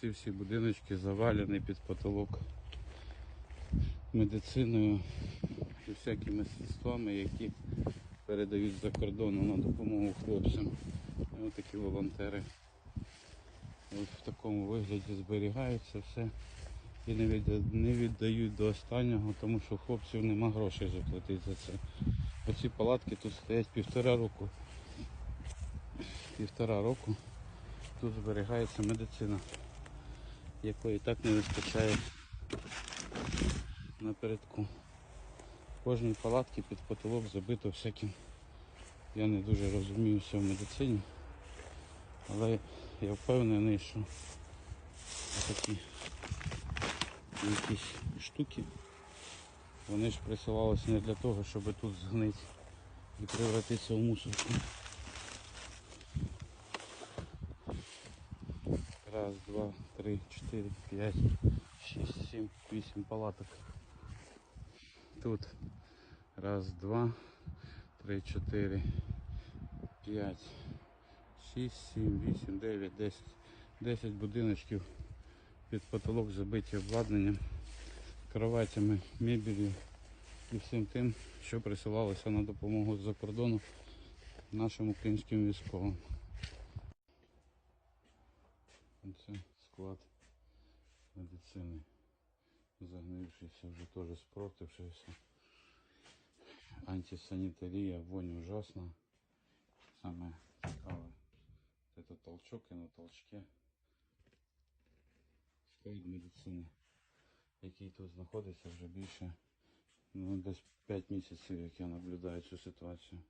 ці всі будиночки завалені під потолок медициною і всякими средствами, які передають за кордону на допомогу хлопцям. І ось такі волонтери от в такому вигляді зберігаються все і не відда- не віддають до останнього, тому що хлопців нема грошей заплатити за це. Оці палатки тут стоять півтора року. Півтора року тут зберігається медицина, якої так не вистачає напередку. В кожній палатці під потолок забито всяким. Я не дуже розуміюся в медицині, але я впевнений, що такі якісь штуки, вони ж присилалися не для того, щоб тут згнити і превратитися в мусорку. Раз, два, три, чотири, п'ять, шість, сім, вісім палаток. Тут раз, два, три, чотири, п'ять, шість, сім, вісім, дев'ять, десять. Десять будиночків під потолок забиті обладнанням, кроватями, мебелью і всім тим, що присилалося на допомогу з-за кордону нашим українським військовим. Це склад медицини. Загнившийся, вже теж спротившийся. Антисанітарія, вонь ужасна. Саме цікаве. Це толчок і на толчке склад медицини, який тут знаходиться вже більше ну, десь 5 місяців, як я наблюдаю цю ситуацію.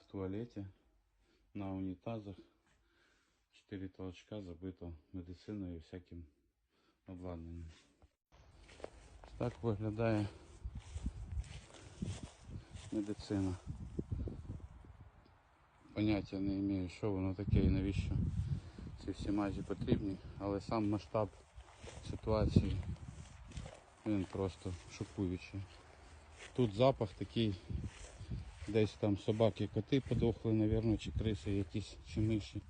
В туалеті, На унітазах, 4 толчка забито медициною і всяким обладнанням. Так виглядає медицина. Поняття не маю, що воно таке і навіщо ці всі мазі потрібні, але сам масштаб ситуації він просто шокуючий. Тут запах такий, десь там собаки, коти подохли, мабуть, чи криси якісь, чи миші.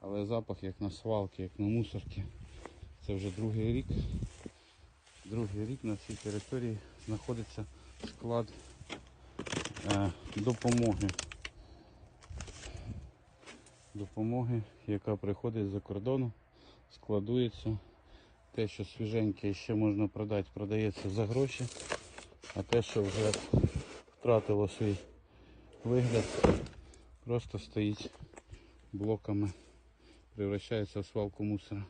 Але запах як на свалці, як на мусорці. Це вже другий рік. Другий рік на цій території знаходиться склад е, допомоги. Допомоги, яка приходить з-за кордону, складується. Те, що свіженьке ще можна продати, продається за гроші, а те, що вже втратило свій вигляд, просто стоїть блоками, превращається в свалку мусора.